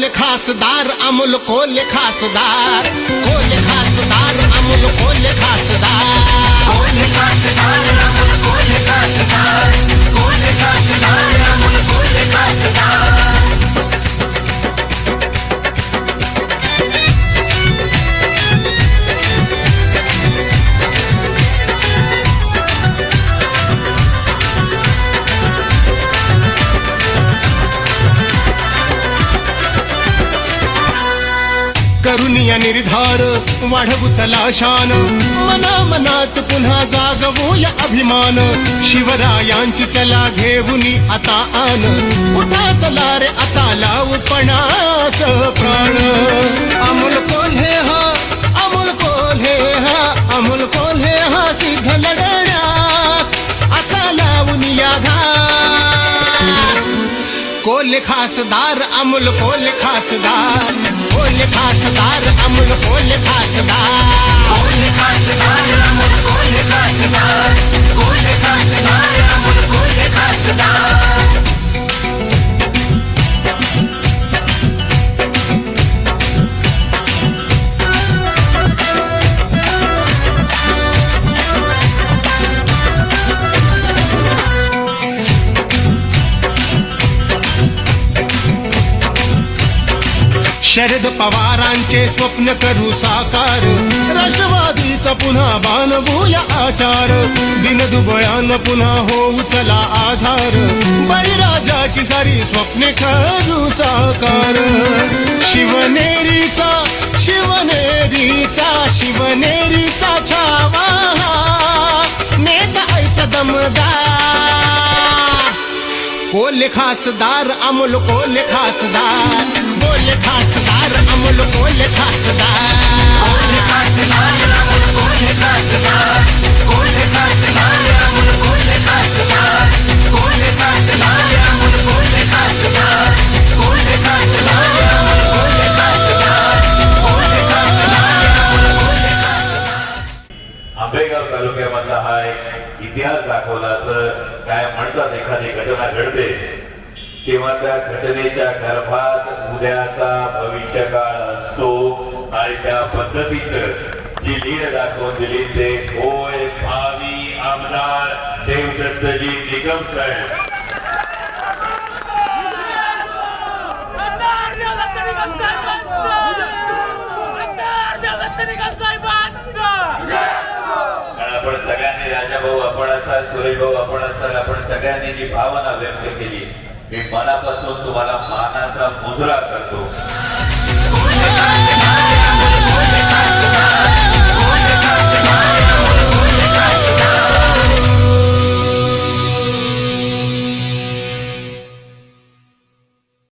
Coal खासदार Amol Coal खासदार. Coal खासदार अमोल कोल खास करुनिया निर्धार वाढवू चला शान. मना मनात पुन्हा जागवूया अभिमान. शिवरायांची चला घेऊनी आता आन. उठा चला रे आता लावू पणास प्राण. अमोल कोल्हे हा अमोल कोल्हे हा अमोल कोल्हे हा सिद्ध लढण्यास आता लावून या धार कोल खासदार? अमोल कोल खासदार? शरद पवारांचे स्वप्न करू साकार. राष्ट्रवादीचा पुन्हा बाणवूया आचार. दिनदुबळान पुन्हा होऊ चला आधार. बळीराजाची सारी स्वप्ने करू साकार. शिवनेरीचा शिवनेरीचा शिवनेरीचा छावा. नेता ऐसा दमदार. कोल खासदार अमोल कोल खासदार. कोल खास आंबेगाव तालुक्यामधला हा एक इतिहास दाखवला असं काय म्हणतात एखादी घटना घडते तेव्हा त्या घटनेच्या गर्भात उद्याचा भविष्यकाळ असतो आणि त्या पद्धतीचं जी लीड दाखवून दिली ते होय भावी आमदार देवदत्तजी निगम साहेब. मतदार आपण सगळ्यांनी राजा भाऊ आपण असाल सुरेश भाऊ आपण असाल आपण सगळ्यांनी जी भावना व्यक्त केली मी मनापासून तुम्हाला मानाचा मुजरा करतो.